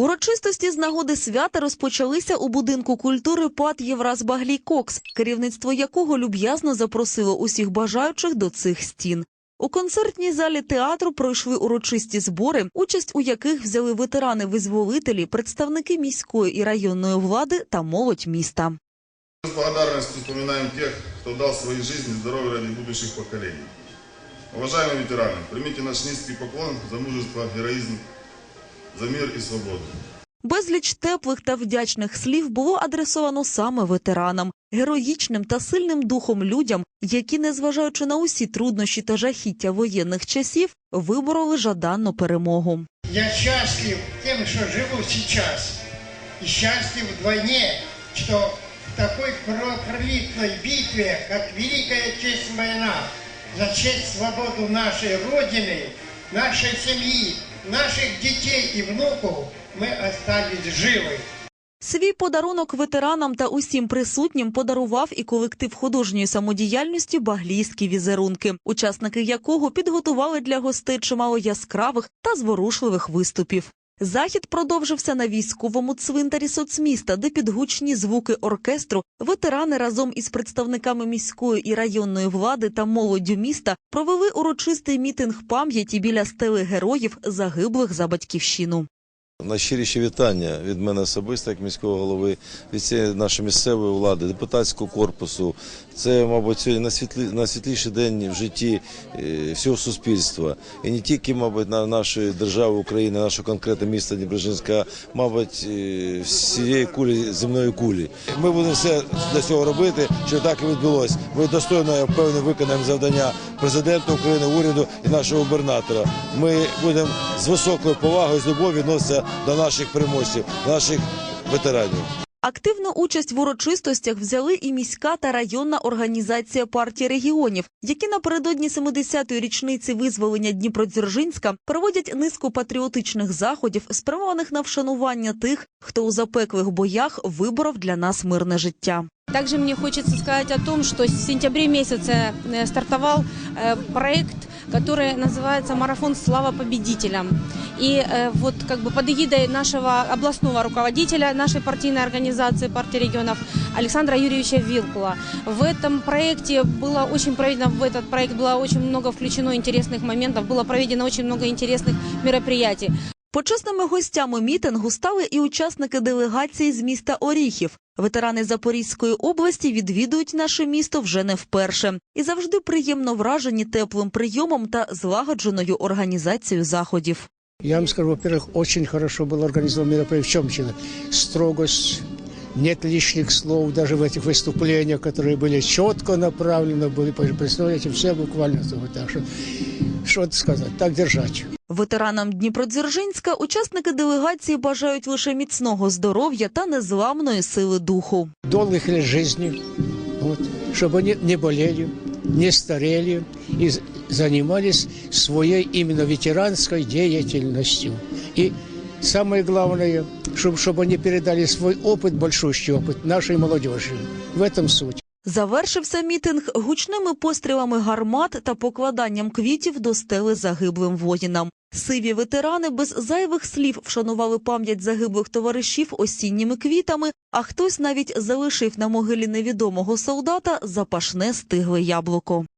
Урочистості з нагоди свята розпочалися у будинку культури ПАТ Євраз Баглій Кокс, керівництво якого люб'язно запросило усіх бажаючих до цих стін. У концертній залі театру пройшли урочисті збори, участь у яких взяли ветерани-визволителі, представники міської і районної влади та молодь міста. С благодарностью вспоминаем тех, кто дал свои жизни и здоровье ради будущих поколений. Уважаемые ветераны, примите наш низкий поклон за мужество, героизм, за мир и свободу. Безліч теплих та вдячних слів було адресовано саме ветеранам, героїчним та сильним духом людям, які, незважаючи на усі труднощі та жахіття воєнних часів, вибороли жаданну перемогу. Я счастлив тем, что живу сейчас. И счастлив вдвойне, что в такой кровопролитной битве, как Великая Честь война, за честь свободу нашей Родины, нашей семьи, наших детей и внуков, мы остались живы. Свій подарунок ветеранам та усім присутнім подарував і колектив художньої самодіяльності «Баглійські візерунки», учасники якого підготували для гостей чимало яскравих та зворушливих виступів. Захід продовжився на військовому цвинтарі соцміста, де під гучні звуки оркестру ветерани разом із представниками міської і районної влади та молоддю міста провели урочистий мітинг пам'яті біля стели героїв, загиблих за батьківщину. Найщиріші вітання від мене особисто, як міського голови, від цієї нашої місцевої влади, депутатського корпусу. Це, мабуть, сьогодні найсвітлі, найсвітліший день в житті е, всього суспільства. І не тільки, мабуть, на нашої держави України, нашого конкретного міста Дніпрожинська, мабуть, е, всієї кулі земної кулі. Ми будемо все для цього робити, щоб так і відбулося. Ми достойно я впевнений, виконаємо завдання президента України, уряду і нашого губернатора. Ми будемо з високою повагою, з любов'ю відноситися до наших переможців, наших ветеранів. Активну участь в урочистостях взяли і міська та районна організація партії регіонів, які напередодні 70-ї річниці визволення Дніпродзержинська проводять низку патріотичних заходів, спрямованих на вшанування тих, хто у запеклих боях виборов для нас мирне життя. Также мне хочется сказать о том, что с сентября месяца э, стартовал э, проект, который называется «Марафон Слава победителям». И э, вот как бы под эгидой нашего областного руководителя нашей партийной организации партии регионов Александра Юрьевича Вилкула. В этом проекте было очень проведено, в этот проект было очень много включено интересных моментов, было проведено очень много интересных мероприятий. Почесними гостями мітингу стали і учасники делегації з міста Оріхів. Ветерани Запорізької області відвідують наше місто вже не вперше і завжди приємно вражені теплим прийомом та злагодженою організацією заходів. Я вам скажу, во-первых, очень хорошо было организовано мероприятие. В чем причина? Строгость, нет лишних слов даже в этих выступлениях, которые были четко направлены, были, представляете, все буквально. Так что, что сказать, так держать. Ветеранам Дніпродзержинська учасники делегації бажають лише міцного здоров'я та незламної сили духу. долгих лет жизни, вот, чтобы они не болели, не старели и з- занимались своей именно ветеранской деятельностью. И самое главное, чтобы, чтобы они передали свой опыт, большущий опыт нашей молодежи. В этом суть. Завершився мітинг гучними пострілами гармат та покладанням квітів до стели загиблим воїнам. Сиві ветерани без зайвих слів вшанували пам'ять загиблих товаришів осінніми квітами, а хтось навіть залишив на могилі невідомого солдата запашне стигле яблуко.